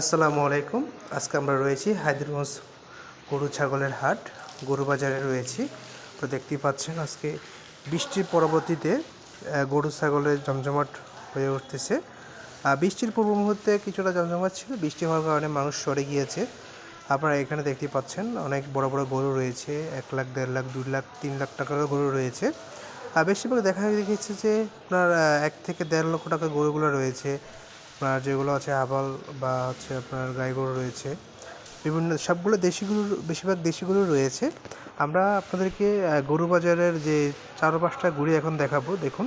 আসসালামু আলাইকুম। আজকে আমরা রয়েছি হায়দ্রগঞ্জ গরু ছাগলের হাট। গরু বাজারে রয়েছি। তো দেখতেই পাচ্ছেন আজকে বৃষ্টির পরবর্তীতে গরু ছাগলের জমজমাট হয়ে উঠতেছে। বৃষ্টির পূর্ব মুহূর্তে কিছুটা জমজমাট ছিল। বৃষ্টি হওয়ার কারণে মানুষ সরে গিয়েছে। আপনারা এখানে দেখতেই পাচ্ছেন অনেক বড় বড় গরু রয়েছে। এক লাখ, দেড় লাখ, দুই লাখ, তিন লাখ টাকার গরু রয়েছে। আর বেশিরভাগ দেখা গেছে যে আপনার এক থেকে দেড় লক্ষ টাকার গরুগুলো রয়েছে। আপনার যেগুলো আছে আবাল বা হচ্ছে আপনার গাই গরু রয়েছে, বিভিন্ন সবগুলো দেশি গরু বেশিরভাগ দেশি গরু রয়েছে। আমরা আপনাদেরকে গরু বাজারের যে চার পাঁচটা ঘুরে এখন দেখাবো, দেখুন।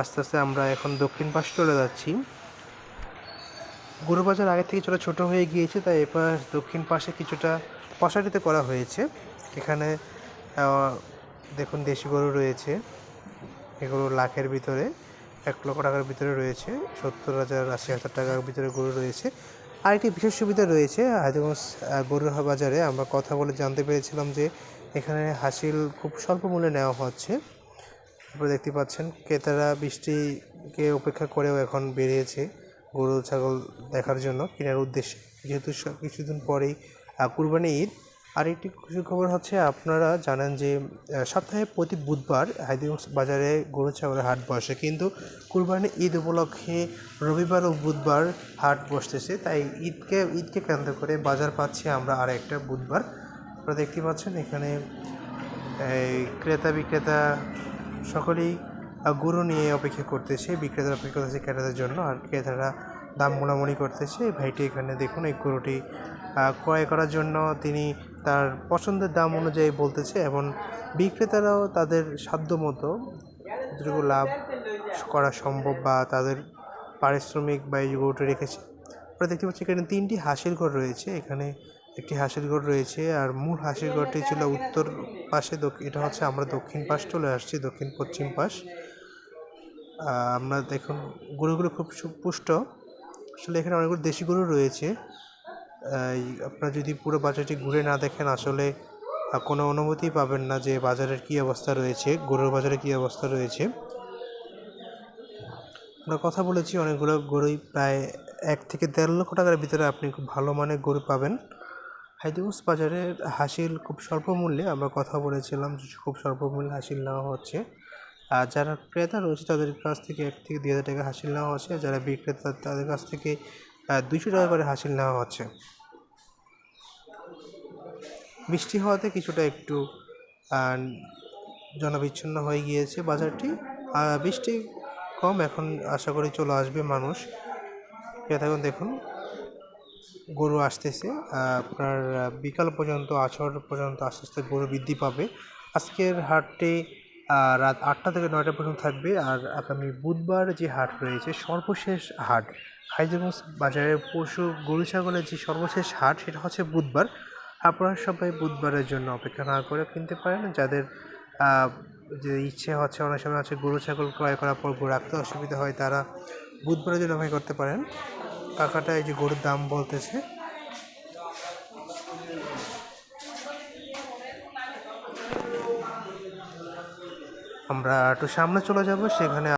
আস্তে আস্তে আমরা এখন দক্ষিণ পাশ চলে যাচ্ছি। গরু বাজার আগে থেকে ছোটো ছোটো হয়ে গিয়েছে, তাই এবার দক্ষিণ পাশে কিছুটা পশারিতে করা হয়েছে। এখানে দেখুন দেশি গরু রয়েছে, এগুলো লাখের ভিতরে। এক লক্ষ টাকার ভিতরে রয়েছে, সত্তর হাজার আশি হাজার টাকার ভিতরে গরু রয়েছে। আরেকটি বিশেষ সুবিধা রয়েছে, হায়দ্রাবাদ গরুর বাজারে আমরা কথা বলে জানতে পেরেছিলাম যে এখানে হাসিল খুব স্বল্প মূল্যে নেওয়া হচ্ছে। আপনারা দেখতে পাচ্ছেন, ক্রেতারা বৃষ্টিকে উপেক্ষা করেও এখন বেরিয়েছে গরু, ছাগল দেখার জন্য, কেনার উদ্দেশ্যে। যেহেতু কিছুদিন পরেই কুরবানি ঈদ আর একটি খুশি খবর হচ্ছে, আপনারা জানেন যে সপ্তাহে প্রতি বুধবার হায়দ্রাবাদ বাজারে গরু, ছাগলের হাট বসে। কিন্তু কুরবানি ঈদ উপলক্ষে রবিবার ও বুধবার হাট বসতেছে। তাই ঈদকে ঈদকে কেন্দ্র করে বাজার পাচ্ছি আমরা আর একটা বুধবার। আপনারা দেখতে পাচ্ছেন এখানে ক্রেতা, বিক্রেতা সকলেই গরু নিয়ে অপেক্ষা করতেছে। বিক্রেতারা অপেক্ষা করতেছে ক্রেতাদের জন্য, আর ক্রেতারা দাম মোড়ামুড়ি করতেছে। ভাইটি এখানে দেখুন, এই গরুটি ক্রয় করার জন্য তিনি তার পছন্দের দাম অনুযায়ী বলতেছে, এবং বিক্রেতারাও তাদের সাধ্য মতো যতটুকু লাভ করা সম্ভব বা তাদের পারিশ্রমিক বা এই গরুটা রেখেছে। আমরা দেখতে পাচ্ছি এখানে তিনটি হাসির ঘর রয়েছে। এখানে একটি হাসির ঘর রয়েছে, আর মূল হাসির ঘরটি ছিল উত্তর পাশে এটা হচ্ছে আমরা দক্ষিণ পাশ চলে আসছি, দক্ষিণ পশ্চিম পাশ। আমরা দেখুন, গরুগুলো খুব সুপুষ্ট আসলে এখানে অনেকগুলো দেশি গরু রয়েছে। আপনারা যদি পুরো বাজারটি ঘুরে না দেখেন, আসলে কোনো অনুমতি পাবেন না যে বাজারের কী অবস্থা রয়েছে, গরুর বাজারে কী অবস্থা রয়েছে। আমরা কথা বলেছি, অনেকগুলো গরুই প্রায় এক থেকে দেড় লক্ষ টাকার ভিতরে আপনি খুব ভালো মানের গরু পাবেন। হায়দ্রাবাদ বাজারের হাসিল খুব স্বল্প মূল্যে, আমরা কথা বলেছিলাম যে খুব স্বল্প মূল্যে হাসিল নেওয়া হচ্ছে। আর যারা ক্রেতা রয়েছে, তাদের কাছ থেকে এক থেকে দুই হাজার টাকা হাসিল নেওয়া হচ্ছে। যারা বিক্রেতা, তাদের কাছ থেকে দুইশো টাকা করে হাসিল নেওয়া হচ্ছে। বৃষ্টি হওয়াতে কিছুটা একটু জনবিচ্ছিন্ন হয়ে গিয়েছে বাজারটি। বৃষ্টি কম এখন আশা করি চলে আসবে মানুষ। ক্রেতাগণ দেখুন, গরু আসতেছে আপনার বিকাল পর্যন্ত, আছর পর্যন্ত আস্তে আস্তে গরু বৃদ্ধি পাবে। আজকের হাটটি রাত আটটা থেকে নয়টা পর্যন্ত থাকবে। আর আগামী বুধবার যে হাট রয়েছে, সর্বশেষ হাট হাইজাগঞ্জ বাজারের পশু গরু, ছাগলের যে সর্বশেষ হাট, সেটা হচ্ছে বুধবার। আপনারা সবাই বুধবারের জন্য অপেক্ষা না করে কিনতে পারেন। যাদের যে ইচ্ছে হচ্ছে, অনেক সময় আছে গরু, ছাগল ক্রয় করার পর রাখতে অসুবিধা হয়, তারা বুধবারের জন্য অপেক্ষা করতে পারেন। কাকাটা এই যে গরুর দাম বলতেছে। আমরা একটু সামনে চলে যাব, সেখানে